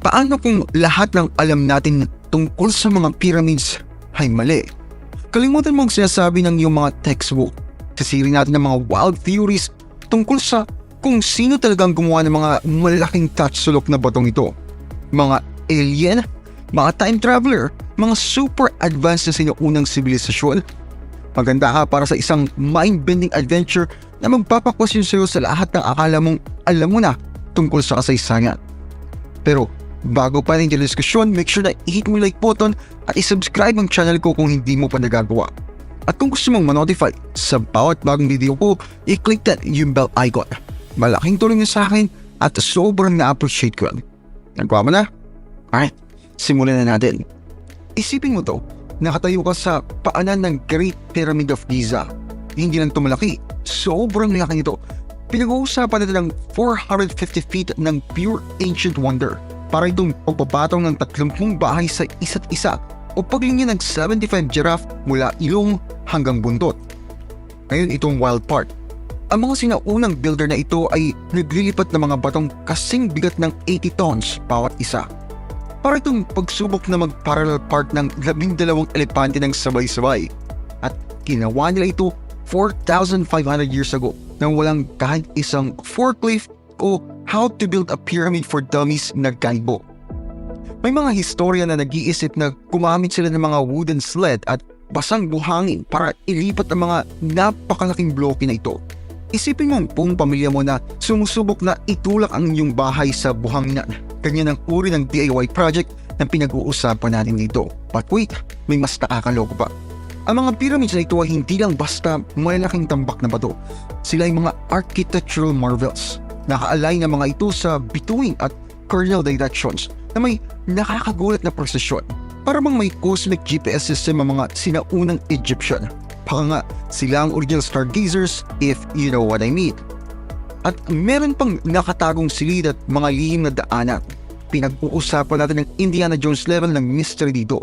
Paano kung lahat ng alam natin tungkol sa mga pyramids ay mali? Kalimutan mong sinasabi ng iyong mga textbook. Sisirin natin ng mga wild theories tungkol sa kung sino talagang gumawa ng mga malaking touch-sulok na batong ito. Mga alien, mga time traveler, mga super advanced na sinuunang sibilisasyon. Maganda ka para sa isang mind-bending adventure na magpapakwestiyon sa'yo sa lahat ng akala mong alam mo na tungkol sa kasaysayan. Pero bago pa rin yung diskusyon, make sure na i-hit mo like button at i-subscribe ang channel ko kung hindi mo pa nagagawa. At kung gusto mong ma-notify sa bawat bagong video ko, i-click that yung bell icon. Malaking tulong yun sa akin at sobrang na-appreciate ko yan. Nagawa mo na? Alright, simulan na natin. Isipin mo to, nakatayo ka sa paanan ng Great Pyramid of Giza. Hindi lang ito malaki, sobrang laki nito. Pinag-uusapan natin ng 450 feet ng pure ancient wonder. Para itong pagpapatong ng 30 bahay sa isa't isa o paglinya ng 75 giraffe mula ilong hanggang buntot. Ngayon itong wild part. Ang mga sinaunang builder na ito ay naglilipat ng mga batong kasing bigat ng 80 tons bawat isa. Para itong pagsubok na mag-parallel part ng labing dalawang elepante ng sabay-sabay. At ginawa nila ito 4,500 years ago nang walang kahit isang forklift o how to build a pyramid for dummies na guidebook. May mga historia na nag-iisip na gumamit sila ng mga wooden sled at basang buhangin para ilipat ang mga napakalaking bloke na ito. Isipin mo buong pamilya mo na sumusubok na itulak ang inyong bahay sa buhanginan. Ganyan ang uri ng DIY project na pinag-uusapan natin dito. But wait, may mas nakakaloko pa. Ang mga pyramids na ito ay hindi lang basta malalaking tambak na bato. Sila ay mga architectural marvels. Nakaalay na mga ito sa bituin at cardinal directions na may nakakagulat na presisyon. Para bang may cosmic GPS system ang mga sinaunang Egyptian. Baka nga sila ang original stargazers if you know what I mean. At meron pang nakatagong silid at mga lihim na daanan. Pinag-uusapan natin ng Indiana Jones level ng mystery dito.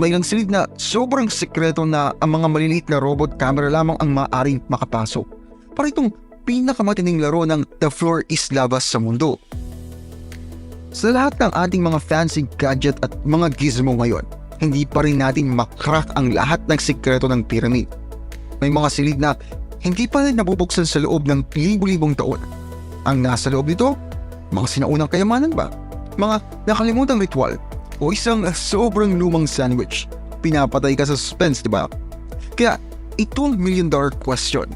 May ilang silid na sobrang sekreto na ang mga maliliit na robot camera lamang ang maaaring makapasok. Para itong pinakamatining laro ng The Floor is Lava sa mundo. Sa lahat ng ating mga fancy gadget at mga gizmo ngayon, hindi pa rin natin makrack ang lahat ng sikreto ng pyramid. May mga silid na hindi pa rin nabubuksan sa loob ng libu-libong taon. Ang nasa loob nito, mga sinaunang kayamanan ba? Mga nakalimutang ritual o isang sobrang lumang sandwich. Pinapatay ka sa suspense, di ba? Kaya ito ang million dollar question.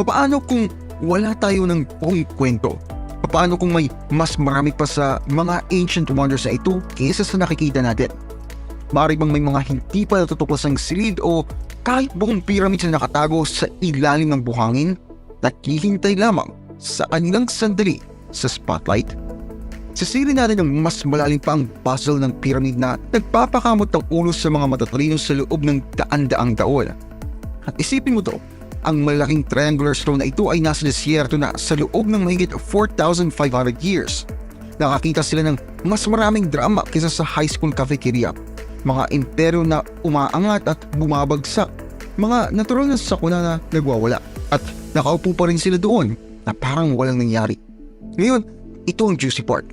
Paano kung wala tayo ng buong kwento? Paano kung may mas marami pa sa mga ancient wonders na ito kaysa sa nakikita natin? Maaari bang may mga hindi pa natutuklasang silid o kahit buong pyramids na nakatago sa ilalim ng buhangin? Naghihintay lamang sa kanilang sandali sa spotlight? Sisirin natin ang mas malalim pa ang puzzle ng pyramid na nagpapakamot ng ulo sa mga matatalino sa loob ng daan-daang taon. At isipin mo to, ang malaking triangular stone na ito ay nasa desierto na sa loob ng mahigit 4,500 years. Nakakita sila ng mas maraming drama kaysa sa high school cafeteria. Mga imperyo na umaangat at bumabagsak. Mga natural na sakuna na nagwawala. At nakaupo pa rin sila doon na parang walang nangyari. Ngayon, ito ang juicy part.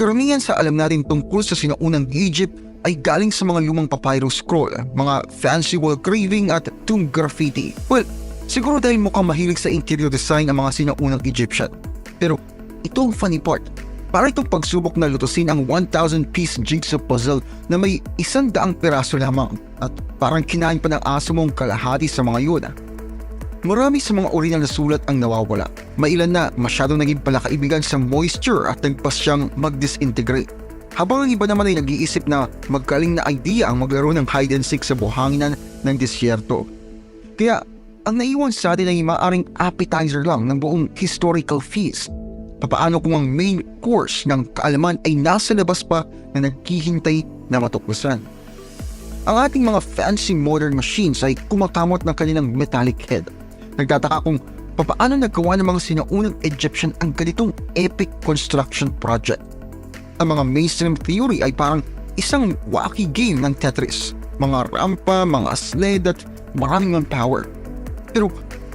Karamihan sa alam natin tungkol sa sinaunang Egypt ay galing sa mga lumang papyrus scroll, mga fancy wall carving at tomb graffiti. Well, siguro dahil mukhang mahilig sa interior design ang mga sinaunang Egyptian. Pero ito ang funny part. Para itong pagsubok na lutusin ang 1,000-piece jigsaw puzzle na may isang daang piraso lamang at parang kinain pa ng aso mong kalahati sa mga yun. Marami sa mga original na sulat ang nawawala. May ilan na masyadong naging palakaibigan sa moisture at nagpas siyang mag-disintegrate. Habang ang iba naman ay nag-iisip na magkaling na idea ang maglaro ng hide and seek sa buhanginan ng disyerto. Kaya ang naiwan sa atin ay maaring appetizer lang ng buong historical feast. Papaano kung ang main course ng kaalaman ay nasa labas pa na naghihintay na matuklasan? Ang ating mga fancy modern machines ay kumakamot ng kanilang metallic head. Nagtataka kung papaano naggawa ng mga sinaunang Egyptian ang ganitong epic construction project. Ang mga mainstream theory ay parang isang wacky game ng Tetris. Mga rampa, mga sled at maraming manpower. Pero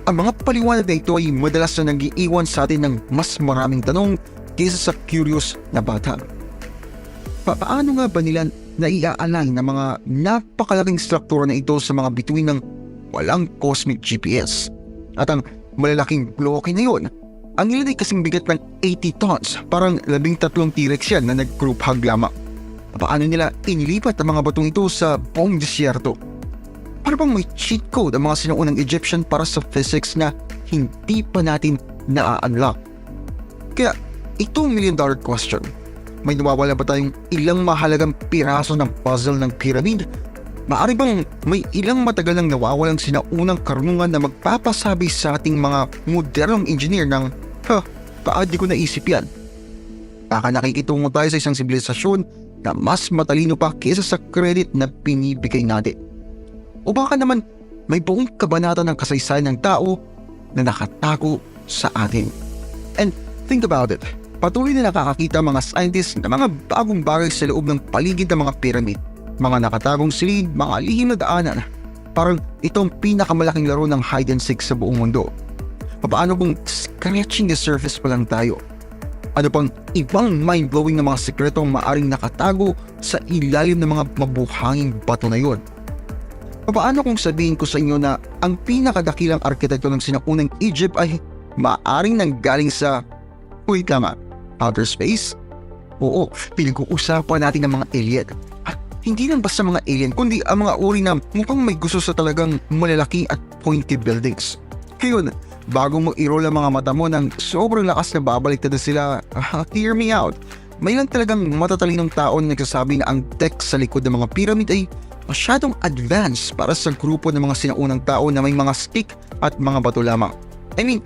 ang mga paliwanag na ito ay madalas na nag-iiwan sa atin ng mas maraming tanong kaysa sa curious na bata. Pa- paano nga ba nila naiaalay na mga napakalaking struktura na ito sa mga bituin ng walang cosmic GPS? At ang malalaking bloke na yun, ang ilan ay kasing bigat ng 80 tons, parang labing tatlong T-Rex yan na nag-group hug lamang. Paano nila inilipat ang mga batong ito sa buong disyerto? Para bang may cheat code ang mga sinuunang Egyptian para sa physics na hindi pa natin na-unlock? Kaya ito ang million dollar question. May nawawala ba tayong ilang mahalagang piraso ng puzzle ng pyramid? Maari bang may ilang matagal nang nawawalang sinaunang karunungan na magpapasabi sa ating mga modernong engineer ng, ha, paad di ko naisip yan? Baka nakikitungo tayo sa isang sibilisasyon na mas matalino pa kaysa sa credit na pinibigay natin. O baka naman may buong kabanata ng kasaysayan ng tao na nakatago sa atin. And think about it, patuloy na nakakakita mga scientists ng mga bagong bagay sa loob ng paligid ng mga pyramid. Mga nakatagong silid, mga lihim na daanan. Parang itong pinakamalaking laro ng hide and seek sa buong mundo. Paano kung scratching the surface pa lang tayo? Ano pang ibang mind-blowing na mga sekretong maaring nakatago sa ilalim ng mga mabuhanging bato na yon? Paano kung sabihin ko sa inyo na ang pinakadakilang arkitekto ng sinaunang Egypt ay maaring nanggaling sa, wait lang ah, outer space? Oo, pinag-uusapan natin ng mga alien. At hindi lang basta mga alien, kundi ang mga uri na mukhang may gusto sa talagang malalaki at pointy buildings. Ngayon, bago mo i-roll ang mga mata mo ng sobrang lakas na babalik na sila, ah, hear me out. May lang talagang matatalinong tao na nagsasabi na ang tech sa likod ng mga pyramid ay masyadong advanced para sa grupo ng mga sinaunang tao na may mga stick at mga bato lamang. I mean,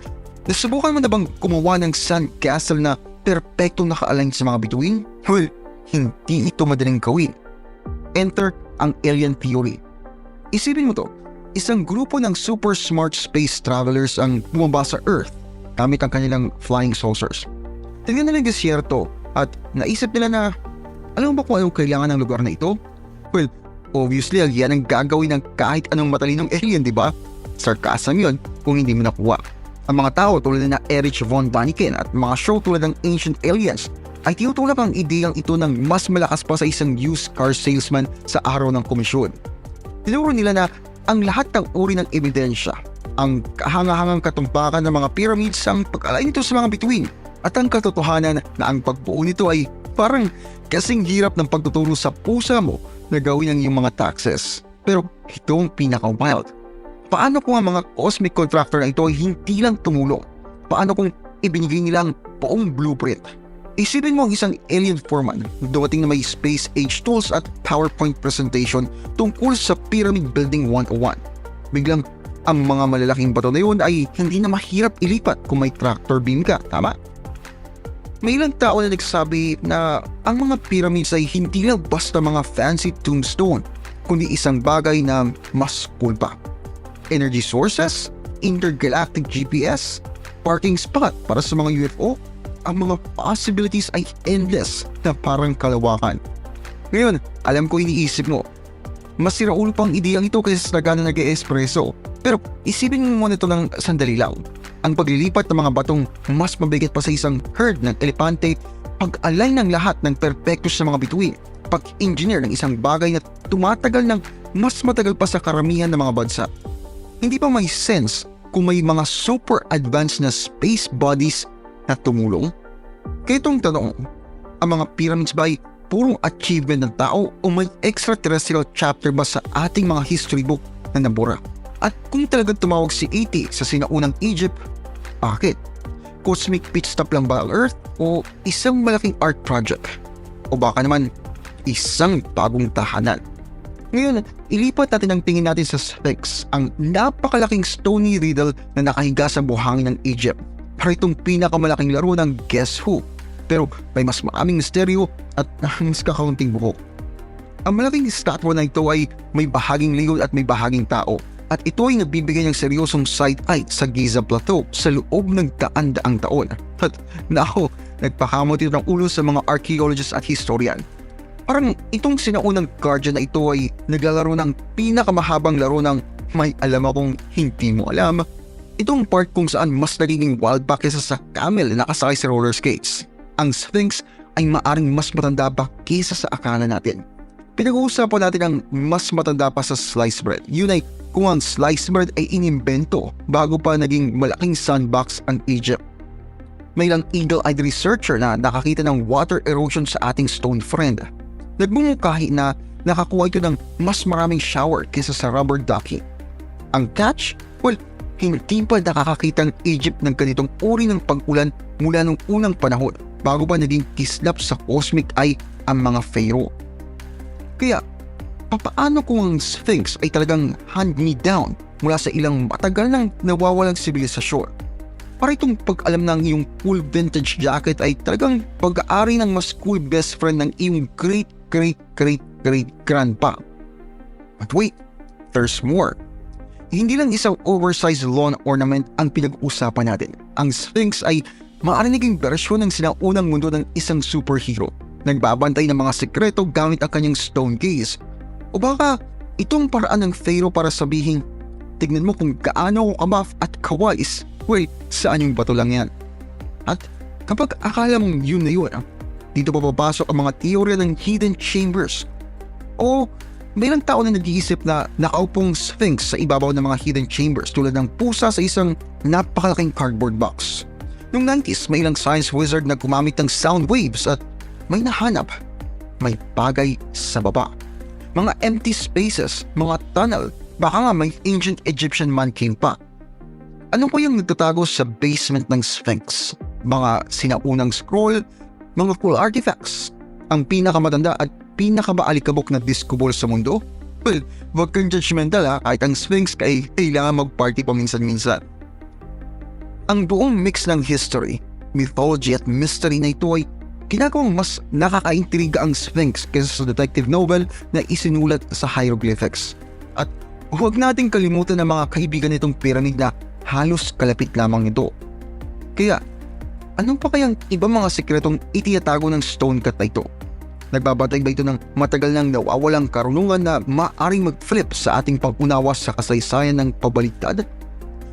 nasubukan mo na bang gumawa ng sand castle na perpektong naka-align sa mga bituin? Well, hindi ito madaling gawin. Enter ang alien theory. Isipin mo to, isang grupo ng super smart space travelers ang bumaba sa Earth gamit ang kanilang flying saucers. Tingnan nila yung disyerto at naisip nila na alam mo ba kung anong kailangan ng lugar na ito? Well, obviously yan ang gagawin ng kahit anong matalinong alien, di ba? Sarcasm yun kung hindi mo nakuha. Ang mga tao tulad na Erich von Daniken at mga show tulad ng Ancient Aliens ay tinutulak ang ideyang ito ng mas malakas pa sa isang used car salesman sa araw ng komisyon. Tinuro nila na ang lahat ng uri ng ebidensya, ang kahangahangang katumpakan ng mga pyramids ang pag-alay nito sa mga bituin at ang katotohanan na ang pagbuo nito ay parang kasing hirap ng pagtuturo sa pusa mo na gawin ang iyong mga taxes. Pero ito ang pinaka-wild. Paano kung ang mga cosmic contractor na ito ay hindi lang tumulong? Paano kung ibinigay nila ang buong blueprint? Isipin mo ang isang alien foreman dumating na may space age tools at PowerPoint presentation tungkol sa Pyramid Building 101. Biglang ang mga malalaking bato na yun ay hindi na mahirap ilipat kung may tractor beam ka, tama? May ilang tao na nagsabi na ang mga pyramids ay hindi lang basta mga fancy tombstone, kundi isang bagay na mas cool pa. Energy sources, intergalactic GPS, parking spot para sa mga UFO, ang mga possibilities ay endless na parang kalawakan. Ngayon, alam ko iniisip mo, mas siraulo pang ideyang ito kaysa sa nagana nag-espresso. Pero isipin mo muna ito ng sandali lang. Ang paglilipat ng mga batong mas mabigat pa sa isang herd ng elepante, pag-align ng lahat ng perpekto sa mga bituin, pag-engineer ng isang bagay na tumatagal ng mas matagal pa sa karamihan ng mga bansa. Hindi pa may sense kung may mga super advanced na space bodies na tumulong? Kaya itong tanong, ang mga pyramids ba ay purong achievement ng tao o may extraterrestrial chapter ba sa ating mga history book na nabura? At kung talagang tumawag si E.T. sa sinaunang Egypt, bakit? Cosmic pit stop lang ba ang Earth o isang malaking art project? O baka naman isang bagong tahanan? Ngayon, ilipat natin ang tingin natin sa Sphinx, ang napakalaking stony riddle na nakahiga sa buhangin ng Egypt. Para itong pinakamalaking laro ng Guess Who. Pero may mas maraming misteryo at mas kakaunting buhok. Ang malaking statwa na ito ay may bahaging lingkod at may bahaging tao. At ito ay nagbibigay ng seryosong side-eye sa Giza Plateau sa loob ng daan-daang taon. At nako, nagpakamot ito ng ulo sa mga archaeologists at historian. Parang itong sinaunang guardian na ito ay naglalaro ng pinakamahabang laro ng may alam akong hindi mo alam. Itong part kung saan mas nagiging wild pa kesa sa camel na nakasakay sa roller skates. Ang Sphinx ay maaring mas matanda pa kaysa sa akala natin. Pinag-uusapan natin ang mas matanda pa sa sliced bread. Yun ay kung ang sliced bread ay inimbento bago pa naging malaking sandbox ang Egypt. May ilang eagle-eyed researcher na nakakita ng water erosion sa ating stone friend. Nagbumukahi na nakakuha ito ng mas maraming shower kaysa sa rubber ducky. Ang catch? Well, hindi pa nakakakita ang Egypt ng ganitong uri ng pag-ulan mula nung unang panahon bago pa naging kislap sa cosmic eye ang mga pharaoh. Kaya, papaano kung ang Sphinx ay talagang hand-me-down mula sa ilang matagal nang nawawalang sibilisasyon? Para itong pag-alam ng iyong cool vintage jacket ay talagang pag-aari ng mas cool best friend ng iyong great great great great grandpa. But wait, there's more. Hindi lang isang oversized lawn ornament ang pinag-usapan natin. Ang Sphinx ay maaaring naging bersyon ng sinaunang mundo ng isang superhero. Nagbabantay ng mga sekreto gamit ang kanyang stone gaze. O baka itong paraan ng Pharaoh para sabihin, tignan mo kung gaano ako kabaf at kawais. Wait, saan yung bato lang yan? At kapag akala mong yun na yun, dito pa papasok ang mga teorya ng hidden chambers. O mayroong tao na nag-iisip na nakaupong sphinx sa ibabaw ng mga hidden chambers tulad ng pusa sa isang napakalaking cardboard box. Noong 90s, may ilang science wizard na gumamit ng sound waves at may nahanap. May bagay sa baba. Mga empty spaces, mga tunnel, baka nga may ancient Egyptian man cave pa. Ano pa yung nagtatago sa basement ng Sphinx? Mga sinaunang scroll, mga cool artifacts, ang pinakamatanda at pinakamaalikabok na discover sa mundo? Well, wag kang judgmental ha, kahit ang Sphinx kay kailangan mag-party paminsan-minsan. Ang buong mix ng history, mythology at mystery na ito ay ginagawang mas nakakaintriga ang Sphinx kaysa sa detective novel na isinulat sa hieroglyphics. At huwag nating kalimutan ang mga kaibigan nitong pyramid na halos kalapit lamang ito. Kaya, anong pa kayang ibang mga sikretong itiyatago ng stone cut na ito? Nagbabatay ba ito ng matagal nang nawawalang karunungan na maaring mag-flip sa ating pag-unawa sa kasaysayan ng pabaliktad?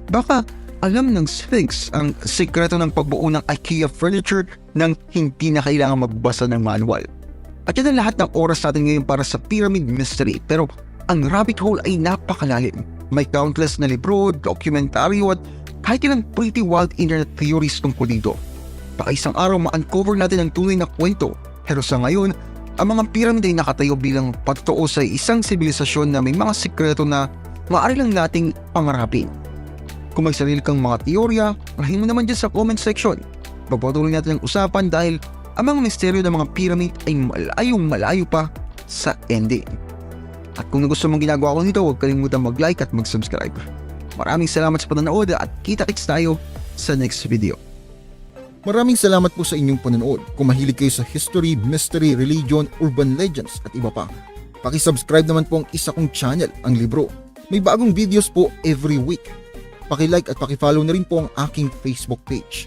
Baka alam ng Sphinx ang sikreto ng pagbuo ng IKEA furniture nang hindi na kailangan magbasa ng manual. At yan ang lahat ng oras natin ngayon para sa Pyramid Mystery pero ang rabbit hole ay napakalalim. May countless na libro, dokumentaryo at kahit ilang pretty wild internet theories tungkol dito. Baka isang araw ma-uncover natin ang tunay na kwento pero sa ngayon, ang mga pyramid ay nakatayo bilang patotoo sa isang sibilisasyon na may mga sikreto na maaari lang nating pangarapin. Kung may sarili kang mga teorya, rahin mo naman dyan sa comment section. Papatuloy natin ang usapan dahil ang mga misteryo ng mga pyramid ay malayong malayo pa sa ending. At kung gusto mong ginagawa ko nito, huwag kalimutan mag-like at mag-subscribe. Maraming salamat sa panonood at kita-kits tayo sa next video. Maraming salamat po sa inyong panonood. Kung mahilig kayo sa history, mystery, religion, urban legends at iba pa, pakisubscribe naman po ang isa kong channel, ang Libro. May bagong videos po every week. Pakilike at pakifollow na rin po ang aking Facebook page.